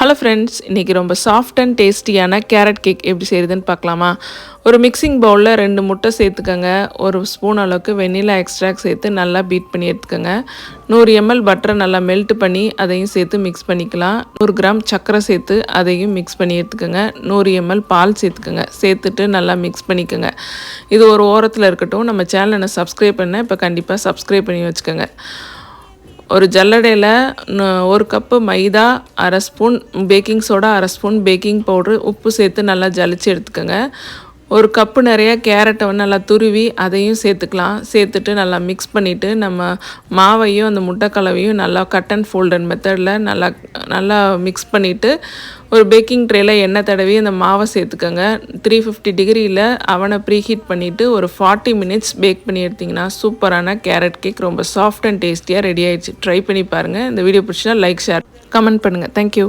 Hello friends இன்றைக்கி ரொம்ப soft and டேஸ்டியான கேரட் கேக் எப்படி செய்கிறதுன்னு பார்க்கலாமா? ஒரு மிக்சிங் பவுலில் ரெண்டு முட்டை சேர்த்துக்கோங்க. ஒரு ஸ்பூன் அளவுக்கு வெண்ணிலா எக்ஸ்ட்ராக்ட் சேர்த்து நல்லா பீட் பண்ணி எடுத்துக்கோங்க. நூறு எம்எல் பட்டரை நல்லா மெல்ட் பண்ணி அதையும் சேர்த்து மிக்ஸ் பண்ணிக்கலாம். நூறு கிராம் சர்க்கரை சேர்த்து அதையும் மிக்ஸ் பண்ணி எடுத்துக்கோங்க. நூறு எம்எல் பால் சேர்த்துக்கோங்க. சேர்த்துட்டு நல்லா மிக்ஸ் பண்ணிக்கோங்க. இது ஒரு ஓரத்தில் இருக்கட்டும். நம்ம சேனலை சப்ஸ்கிரைப் பண்ண இப்போ கண்டிப்பாக சப்ஸ்கிரைப் பண்ணி வச்சுக்கோங்க. ஒரு ஜல்லடையில் ஒரு கப்பு மைதா அரை ஸ்பூன் பேக்கிங் சோடா அரை ஸ்பூன் பேக்கிங் பவுட்ரு உப்பு சேர்த்து நல்லா ஜலிச்சு எடுத்துக்கோங்க. ஒரு கப்பு நிறைய கேரட்டை வந்து நல்லா துருவி அதையும் சேர்த்துக்கலாம். சேர்த்துட்டு நல்லா மிக்ஸ் பண்ணிவிட்டு நம்ம மாவையும் அந்த முட்டை கலவையும் நல்லா கட் அண்ட் ஃபோல்டன் மெத்தடில் நல்லா நல்லா மிக்ஸ் பண்ணிவிட்டு ஒரு பேக்கிங் ட்ரேல எண்ணெய் தடவி அந்த மாவை சேர்த்துக்கோங்க. த்ரீ ஃபிஃப்டி டிகிரியில் அவனை ப்ரீ ஹீட் பண்ணிவிட்டு ஒரு ஃபார்ட்டி மினிட்ஸ் பேக் பண்ணி எடுத்திங்கன்னா சூப்பரான கேரட் கேக் ரொம்ப சாஃப்ட் அண்ட் டேஸ்டியாக ரெடி ஆகிடுச்சு ட்ரை பண்ணி பாருங்கள் இந்த வீடியோ பிடிச்சினா லைக் ஷேர் கமெண்ட் பண்ணுங்கள் தேங்க்யூ